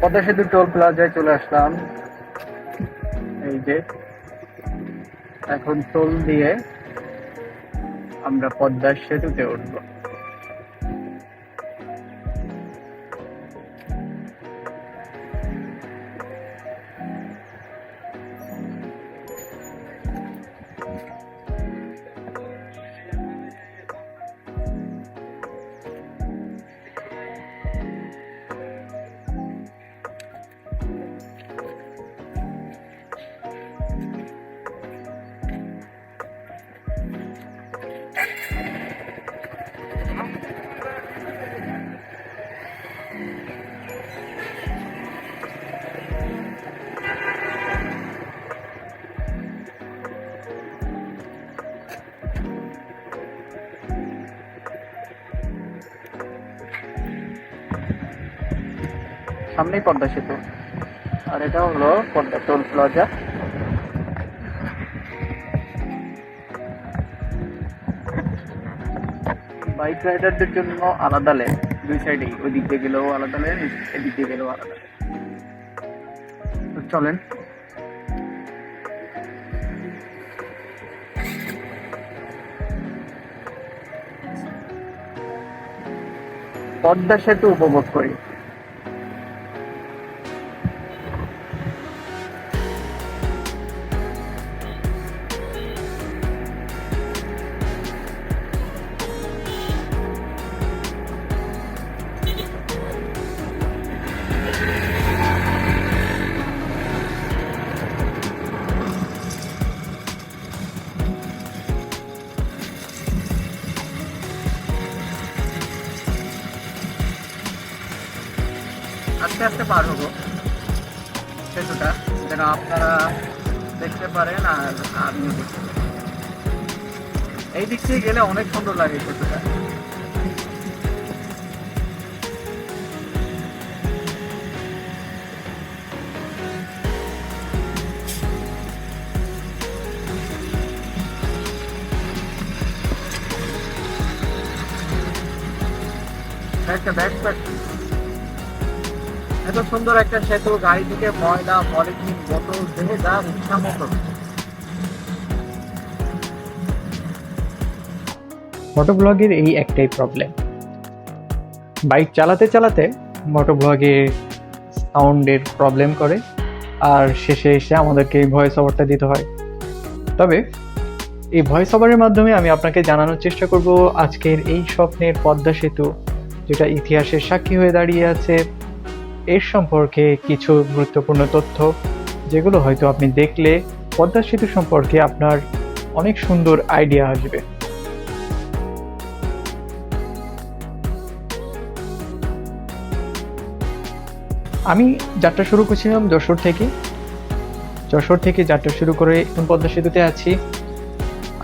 পদ্মা সেতু টোল প্লাজায় চলে আসলাম। এই যে, এখন টোল দিয়ে আমরা পদ্মা সেতুতে উঠবো। সামনেই পদ্মা সেতু। আর এটা হলো পদ্মা টোল প্লাজা। বাইক রাইডারদের জন্য আলাদা লেন, দুই সাইডেই। ওই দিক দিয়ে গেলেও আলাদা লেন, এদিক দিয়ে গেলেও আলাদা লেন। চলেন। পদ্মা সেতু উপভোগ করি। আস্তে আস্তে পার হব সেতুটা, যেন আপনারা দেখতে পারেন আর আমিও দেখতে। এই দিক থেকে গেলে অনেক সুন্দর লাগে সেতুটা একটা ব্যাগ এত সুন্দর একটা সেতু, গাড়ি থেকে ময়লা, পলিথিন, বোতল, দেহে যা ইচ্ছা মতো। মোটো ব্লগের এই একটাই প্রবলেম বাইক চালাতে চালাতে মোটো ব্লগে সাউন্ডের প্রবলেম করে, আর শেষে এসে আমাদেরকে এই ভয়েস ওভারটা দিতে হয়। তবে, এই ভয়েস ওভারের মাধ্যমে আমি আপনাকে জানানোর চেষ্টা করব আজকের এই স্বপ্নের পদ্মা সেতু, যেটা ইতিহাসের সাক্ষী হয়ে দাঁড়িয়ে আছে এর সম্পর্কে কিছু গুরুত্বপূর্ণ তথ্য, যেগুলো হয়তো আপনি দেখলে পদ্মা সেতু সম্পর্কে আপনার অনেক সুন্দর আইডিয়া আসবে। আমি যাত্রা শুরু করছিলাম যশোর থেকে। যশোর থেকে যাত্রা শুরু করে এখন পদ্মা সেতুতে আছি।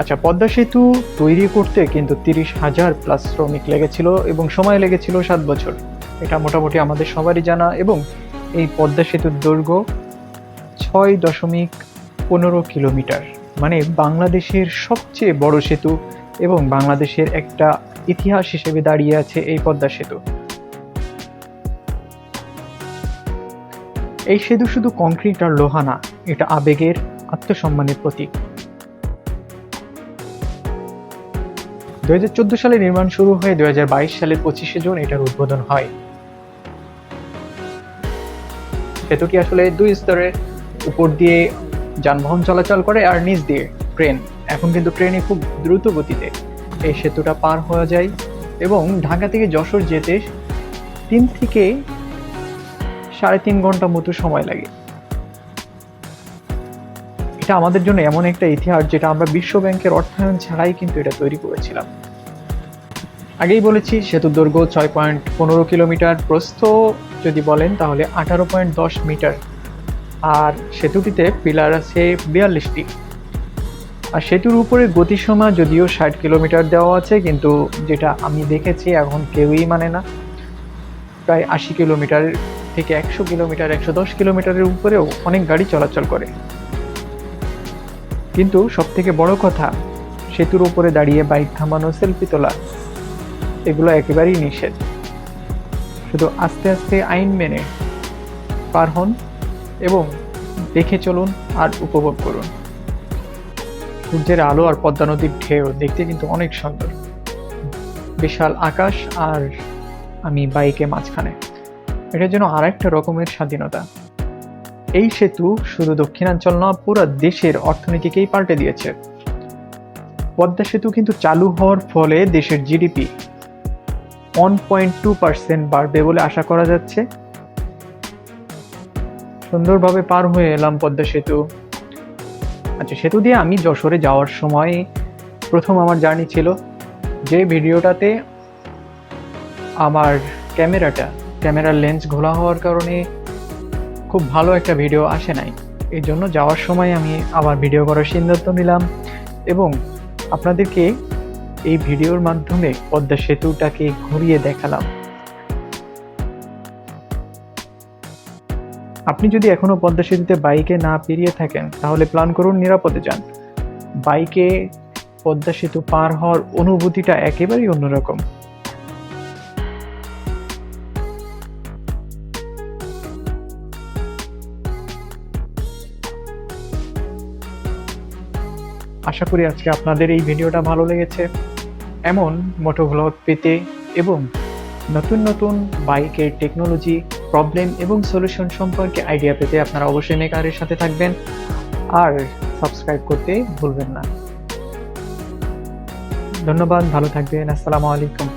আচ্ছা পদ্মা সেতু তৈরি করতে কিন্তু তিরিশ হাজার প্লাস শ্রমিক লেগেছিল এবং সময় লেগেছিল সাত বছর। এটা মোটামুটি আমাদের সবারই জানা এবং এই পদ্মা সেতুর দৈর্ঘ্য ছয় দশমিক পনেরো কিলোমিটার। মানে বাংলাদেশের সবচেয়ে বড় সেতু এবং বাংলাদেশের একটা ইতিহাস হিসেবে দাঁড়িয়ে আছে এই পদ্মা সেতু। এই সেতু শুধু কংক্রিট আর লোহা না, এটা আবেগের, আত্মসম্মানের প্রতীক। দু হাজার চোদ্দ সালে নির্মাণ শুরু হয়ে দু হাজার বাইশ সালের পঁচিশে জুন এটার উদ্বোধন হয়। সেতুটি আসলে দুই স্তরে উপর দিয়ে যানবাহন চলাচল করে আর নিচ দিয়ে ট্রেন? এখন কিন্তু ট্রেনে খুব দ্রুত গতিতে এই সেতুটা পার হওয়া যায় এবং ঢাকা থেকে যশোর যেতে তিন থেকে সাড়ে তিন ঘণ্টা মতো সময় লাগে। এটা আমাদের জন্য এমন একটা ইতিহাস যেটা আমরা বিশ্ব ব্যাংকের অর্থায়ন ছাড়াই কিন্তু এটা তৈরি করেছিলাম। আগেই বলেছি সেতুর দৈর্ঘ্য ছয় পয়েন্ট পনেরো কিলোমিটার। প্রস্থ যদি বলেন, তাহলে আঠারো পয়েন্ট দশ মিটার। আর সেতুটিতে পিলার আছে বিয়াল্লিশটি। আর সেতুর উপরে গতিসীমা যদিও ষাট কিলোমিটার দেওয়া আছে, কিন্তু যেটা আমি দেখেছি, এখন কেউই মানে না। প্রায় আশি কিলোমিটার থেকে একশো কিলোমিটার, একশো দশ কিলোমিটারের উপরেও অনেক গাড়ি চলাচল করে। কিন্তু সবথেকে বড় কথা, সেতুর উপরে দাঁড়িয়ে বাইক থামানো, সেলফি তোলা। এগুলো একেবারেই নিষেধ। শুধু আস্তে আস্তে আইন মেনে পার হন এবং দেখে চলুন আর উপভোগ করুন। সূর্যের আলো আর পদ্মা নদীর ঢেউ দেখতে কিন্তু অনেক সুন্দর। বিশাল আকাশ আর আমি বাইকে মাঝখানে। এটার জন্য আরেকটা রকমের স্বাধীনতা। এই সেতু শুধু দক্ষিণাঞ্চল না, পুরো দেশের অর্থনীতিকেই পাল্টে দিয়েছে। পদ্মা সেতু কিন্তু চালু হওয়ার ফলে দেশের GDP one point two percent বাড়বে বলে আশা করা যাচ্ছে। সুন্দরভাবে পার হয়ে এলাম পদ্মা সেতু। আচ্ছা সেতু দিয়ে আমি যশোরে যাওয়ার সময় প্রথম আমার জার্নি ছিল। যে ভিডিওটাতে আমার ক্যামেরাটা, ক্যামেরার লেন্স ঘোলা হওয়ার কারণে খুব ভালো একটা ভিডিও আসে নাই। এই জন্য যাওয়ার সময় আমি আবার ভিডিও করার সিদ্ধান্ত নিলাম এবং আপনাদেরকে এই ভিডিওর মাধ্যমে পদ্মা সেতুটাকে ঘুরিয়ে দেখালাম। আপনি যদি এখনও পদ্মা সেতুতে বাইকে না পেরিয়ে থাকেন, তাহলে প্ল্যান করুন নিরাপদে যান। বাইকে পদ্মা সেতু পার হওয়ার অনুভূতিটা একেবারেই অন্যরকম। আশা করি আজকে আপনাদের এই ভিডিওটা ভালো লেগেছে। এমন মোটো ভ্লগ পেতে এবং নতুন নতুন বাইকের টেকনোলজি প্রবলেম এবং সলিউশন সম্পর্কে আইডিয়া পেতে আপনারা অবশ্যই মেকারের সাথে থাকবেন। আর সাবস্ক্রাইব করতে ভুলবেন না। ধন্যবাদ, ভালো থাকবেন। আসসালামু আলাইকুম।